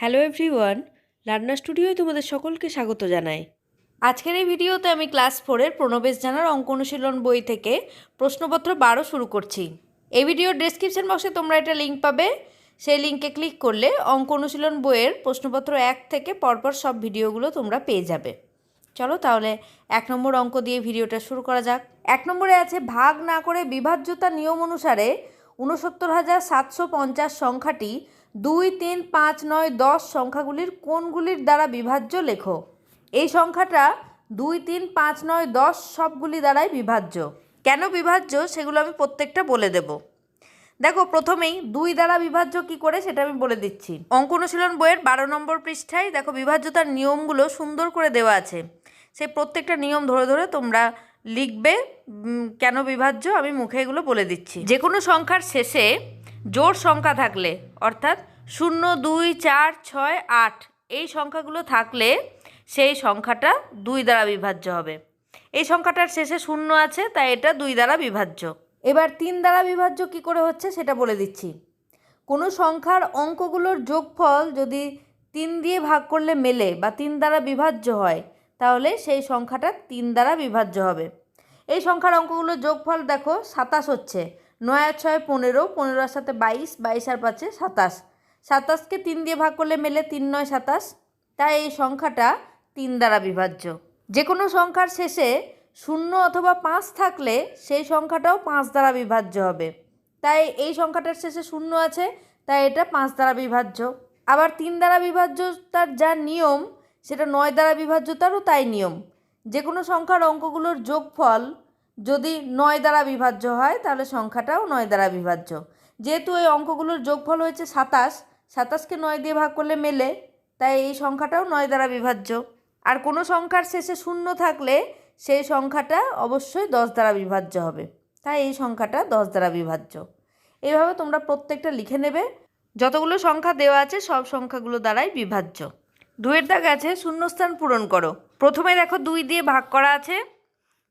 Hello everyone, learner স্টুডিওয় তোমাদের সকলকে স্বাগত জানাই। আজকের এই ভিডিওতে আমি ক্লাস ফোরের প্রণবেশ জানার অঙ্ক অনুশীলন বই থেকে প্রশ্নপত্র বারো শুরু করছি। এই ভিডিওর ডেসক্রিপশন বক্সে তোমরা এটা লিঙ্ক পাবে। সেই লিঙ্কে ক্লিক করলে অঙ্ক অনুশীলন বইয়ের প্রশ্নপত্র এক থেকে পরপর সব ভিডিওগুলো তোমরা পেয়ে যাবে। চলো তাহলে এক নম্বর অঙ্ক দিয়ে ভিডিওটা শুরু করা যাক। এক নম্বরে আছে, ভাগ না করে বিভাজ্যতা নিয়ম অনুসারে উনসত্তর হাজার সাতশো পঞ্চাশ সংখ্যাটি দুই, তিন, পাঁচ, নয়, দশ সংখ্যাগুলির কোনগুলির দ্বারা বিভাজ্য লেখো? এই সংখ্যাটা দুই, তিন, পাঁচ, নয়, দশ সবগুলি দ্বারাই বিভাজ্য। কেন বিভাজ্য? সেগুলো আমি প্রত্যেকটা বলে দেব। দেখো, প্রথমেই দুই দ্বারা বিভাজ্য কি করে সেটা আমি বলে দিচ্ছি। অঙ্ক অনুশীলন বইয়ের বারো নম্বর পৃষ্ঠায় দেখো, বিভাজ্যতার নিয়মগুলো সুন্দর করে দেওয়া আছে। সেই প্রত্যেকটা নিয়ম ধরে ধরে তোমরা লিখবে কেন বিভাজ্য? আমি মুখে এগুলো বলে দিচ্ছি। যে কোনো সংখ্যার শেষে জোড় সংখ্যা থাকলে, অর্থাৎ শূন্য, দুই, চার, ছয়, আট, এই সংখ্যাগুলো থাকলে সেই সংখ্যাটা দুই দ্বারা বিভাজ্য হবে। এই সংখ্যাটার শেষে শূন্য আছে, তাই এটা দুই দ্বারা বিভাজ্য। এবার তিন দ্বারা বিভাজ্য কি করে হচ্ছে সেটা বলে দিচ্ছি। কোনো সংখ্যার অঙ্কগুলোর যোগফল যদি তিন দিয়ে ভাগ করলে মেলে বা তিন দ্বারা বিভাজ্য হয়, তাহলে সেই সংখ্যাটা তিন দ্বারা বিভাজ্য হবে। এই সংখ্যার অঙ্কগুলোর যোগফল দেখো সাতাশ হচ্ছে নয় আর ছয় পনেরো পনেরোর সাথে বাইশ বাইশ আর পাঁচে সাতাশ। সাতাশকে তিন দিয়ে ভাগ করলে মেলে তিন, নয়, সাতাশ। তাই এই সংখ্যাটা তিন দ্বারা বিভাজ্য। যে কোনো সংখ্যার শেষে শূন্য অথবা পাঁচ থাকলে সেই সংখ্যাটাও পাঁচ দ্বারা বিভাজ্য হবে। তাই এই সংখ্যাটার শেষে শূন্য আছে, তাই এটা পাঁচ দ্বারা বিভাজ্য। আবার তিন দ্বারা বিভাজ্যতার যা নিয়ম, সেটা নয় দ্বারা বিভাজ্যতারও তাই নিয়ম। যে কোনো সংখ্যার অঙ্কগুলোর যোগফল যদি নয় দ্বারা বিভাজ্য হয়, তাহলে সংখ্যাটাও নয় দ্বারা বিভাজ্য। যেহেতু এই অঙ্কগুলোর যোগফল হয়েছে সাতাশ, সাতাশকে নয় দিয়ে ভাগ করলে মেলে, তাই এই সংখ্যাটাও নয় দ্বারা বিভাজ্য। আর কোনো সংখ্যার শেষে শূন্য থাকলে, সেই সংখ্যাটা অবশ্যই দশ দ্বারা বিভাজ্য হবে। তাই এই সংখ্যাটা দশ দ্বারা বিভাজ্য। এইভাবে তোমরা প্রত্যেকটা লিখে নেবে। যতগুলো সংখ্যা দেওয়া আছে, সব সংখ্যাগুলো দ্বারাই বিভাজ্য। দুয়ের দাগ আছে, শূন্যস্থান পূরণ করো। প্রথমে দেখো দুই দিয়ে ভাগ করা আছে।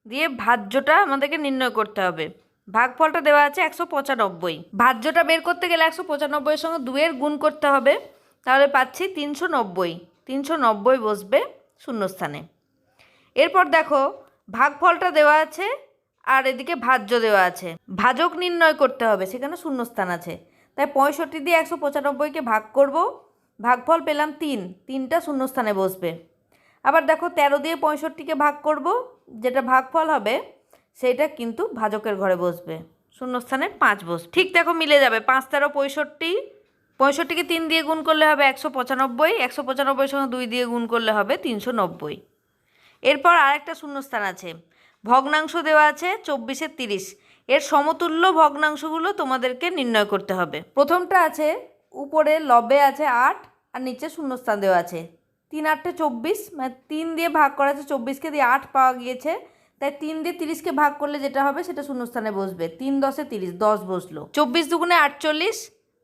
দিয়ে ভাজ্যটা আমাদেরকে নির্ণয় করতে হবে। ভাগফলটা দেওয়া আছে একশো পঁচানব্বই। ভাজ্যটা বের করতে গেলে একশো পঁচানব্বইয়ের সঙ্গে দুয়ের গুণ করতে হবে। তাহলে পাচ্ছি তিনশো নব্বই। তিনশো নব্বই বসবে শূন্যস্থানে। এরপর দেখো, ভাগফলটা দেওয়া আছে আর এদিকে ভাজ্য দেওয়া আছে। ভাজক নির্ণয় করতে হবে, সেখানে শূন্যস্থান আছে। তাই পঁয়ষট্টি দিয়ে একশো পঁচানব্বইকে ভাগ করব। ভাগফল পেলাম তিন। তিনটা শূন্যস্থানে বসবে। আবার দেখো, তেরো দিয়ে পঁয়ষট্টিকে ভাগ করব। যেটা ভাগফল হবে, সেইটা কিন্তু ভাজকের ঘরে বসবে। শূন্যস্থানে পাঁচ বস। ঠিক দেখো মিলে যাবে। পাঁচ তেরো পঁয়ষট্টি পঁয়ষট্টিকে তিন দিয়ে গুণ করলে হবে একশো পঁচানব্বই, একশো পঁচানব্বইয়ের সঙ্গে দুই দিয়ে গুণ করলে হবে তিনশো নব্বই। এরপর আরেকটা শূন্যস্থান আছে। ভগ্নাংশ দেওয়া আছে চব্বিশে তিরিশ। এর সমতুল্য ভগ্নাংশগুলো তোমাদেরকে নির্ণয় করতে হবে। প্রথমটা আছে, উপরে লবে আছে আট, আর নিচে শূন্যস্থান দেওয়া আছে। তিন আটটা চব্বিশ মানে তিন দিয়ে ভাগ করা আছে চব্বিশকে দিয়ে আট পাওয়া গিয়েছে। তাই তিন দিয়ে তিরিশকে ভাগ করলে যেটা হবে সেটা শূন্যস্থানে বসবে। তিন দশে তিরিশ, দশ বসল। চব্বিশ দুগুণে আটচল্লিশ,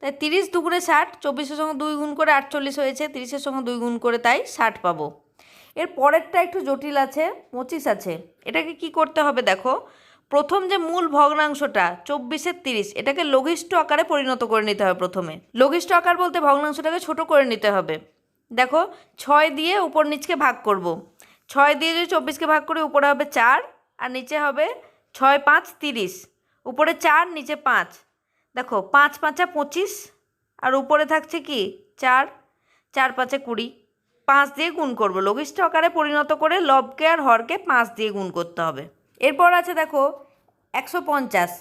তাই তিরিশ দুগুণে ষাট, চব্বিশের সঙ্গে দুই গুণ করে আটচল্লিশ হয়েছে, তিরিশের সঙ্গে দুই গুণ করে তাই ষাট পাবো। এর পরেরটা একটু জটিল আছে, পঁচিশ আছে। এটাকে কি করতে হবে দেখো, প্রথম যে মূল ভগ্নাংশটা চব্বিশের তিরিশ, এটাকে লঘিষ্ঠ আকারে পরিণত করে নিতে হবে প্রথমে। লঘিষ্ঠ আকার বলতে ভগ্নাংশটাকে ছোট করে নিতে হবে। দেখো, ছয় দিয়ে উপর নিচকে ভাগ করব। ছয় দিয়ে যদি চব্বিশকে ভাগ করি, উপরে হবে চার, আর নিচে হবে ছয়, পাঁচ, তিরিশ। উপরে চার, নিচে পাঁচ। দেখো, পাঁচ, পাঁচা পঁচিশ, আর উপরে থাকছে কি? চার চার, পাঁচে কুড়ি। পাঁচ দিয়ে গুণ করব। লঘিষ্ঠ আকারে পরিণত করে লবকে আর হরকে পাঁচ দিয়ে গুণ করতে হবে। এরপর আছে দেখো, একশো পঞ্চাশ।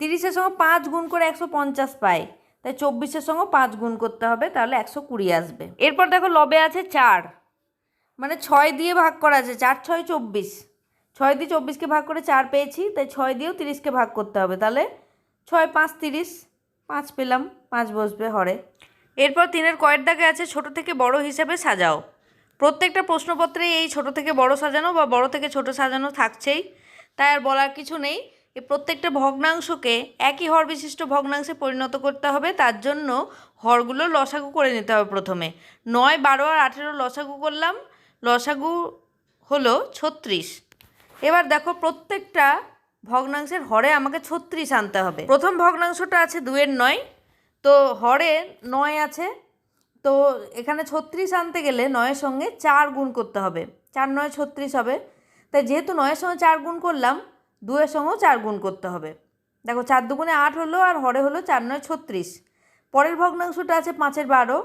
তিরিশের সঙ্গে পাঁচ গুণ করে একশো পঞ্চাশ পাই। তাই চব্বিশের সঙ্গে পাঁচ গুণ করতে হবে তাহলে একশো কুড়ি আসবে। এরপর দেখো লবে আছে চার। মানে ছয় দিয়ে ভাগ করা আছে চার ছয় চব্বিশ। ছয় দিয়ে চব্বিশকে ভাগ করে চার পেয়েছি তাই ছয় দিয়েও তিরিশকে ভাগ করতে হবে তাহলে ছয় পাঁচ তিরিশ পাঁচ পেলাম পাঁচ বসবে হরে। এরপর তিনের কয়ের দাগে আছে ছোট থেকে বড় হিসেবে সাজাও। প্রত্যেকটা প্রশ্নপত্রেই এই ছোট থেকে বড় সাজানো বা বড় থেকে ছোট সাজানো থাকছেই তাই আর বলার কিছু নেই। এই প্রত্যেকটা ভগ্নাংশকে একই হর বিশিষ্ট ভগ্নাংশে পরিণত করতে হবে, তার জন্য হরগুলো লসাগু করে নিতে হবে প্রথমে। নয়, বারো আর আঠেরো লসাগু করলাম, লসাগু হলো ছত্রিশ। এবার দেখো প্রত্যেকটা ভগ্নাংশের হরে আমাকে ছত্রিশ আনতে হবে। প্রথম ভগ্নাংশটা আছে দুয়ের নয়, তো হরে নয় আছে, তো এখানে ছত্রিশ আনতে গেলে নয়ের সঙ্গে চার গুণ করতে হবে। চার নয় ছত্রিশ হবে। তাই যেহেতু নয়ের সঙ্গে চার গুণ করলাম দুয়ের সঙ্গেও চার গুণ করতে হবে। দেখো, চার দুগুণে আট হলো আর হরে হলো চার নয় ছত্রিশ। পরের ভগ্নাংশটা আছে পাঁচের বারো।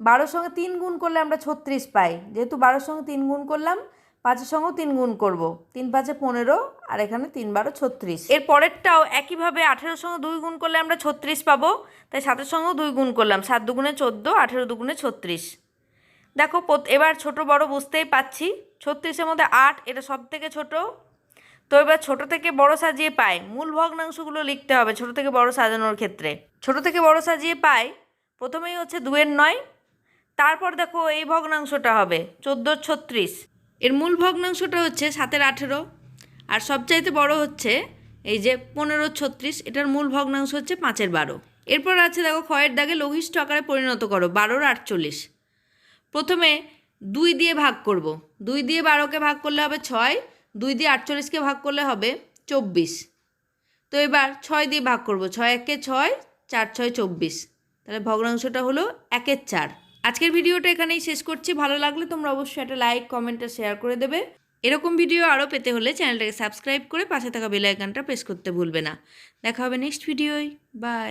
বারোর সঙ্গে তিন গুণ করলে আমরা ছত্রিশ পাই। যেহেতু বারোর সঙ্গে তিন গুণ করলাম, পাঁচের সঙ্গেও তিন গুণ করব। তিন পাঁচে পনেরো আর এখানে তিন বারো ছত্রিশ। এর পরেরটাও একইভাবে আঠেরোর সঙ্গে দুই গুণ করলে আমরা ছত্রিশ পাবো, তাই সাতের সঙ্গেও দুই গুণ করলাম, সাত দুগুণে চোদ্দ, আঠেরো দুগুণে ছত্রিশ। দেখো এবার ছোট বড় বুঝতেই পাচ্ছি, ছত্রিশের মধ্যে আট, এটা সব থেকে ছোটো। তো এবার ছোট থেকে বড় সাজিয়ে পাই মূল ভগ্নাংশগুলো লিখতে হবে ছোট থেকে বড় সাজানোর ক্ষেত্রে। ছোট থেকে বড় সাজিয়ে পাই প্রথমেই হচ্ছে দুয়ের নয়, তারপর দেখো এই ভগ্নাংশটা হবে চোদ্দোর ছত্রিশ। এর মূল ভগ্নাংশটা হচ্ছে সাতের আঠেরো, আর সবচাইতে বড় হচ্ছে এই যে পনেরো ছত্রিশ, এটার মূল ভগ্নাংশ হচ্ছে পাঁচের বারো। এরপর আছে দেখো ক্ষয়ের দাগে লঘিষ্ঠ আকারে পরিণত করো, বারোর আটচল্লিশ। প্রথমে দুই দিয়ে ভাগ করব, দুই দিয়ে বারোকে ভাগ করলে হবে ছয় দুই দিয়ে আটচল্লিশকে ভাগ করলে হবে চব্বিশ। তো এবার ছয় দিয়ে ভাগ করব, ছয় একে ছয়, চার ছয় চব্বিশ। তাহলে ভগ্নাংশটা হলো একের চার। আজকের ভিডিওটা এখানেই শেষ করছি। ভালো লাগলে তোমরা অবশ্যই একটা লাইক, কমেন্ট আর শেয়ার করে দেবে। এরকম ভিডিও আরও পেতে হলে চ্যানেলটাকে সাবস্ক্রাইব করে পাশে থাকা বেল আইকনটা প্রেস করতে ভুলবে না। দেখা হবে নেক্সট ভিডিওয়। বাই।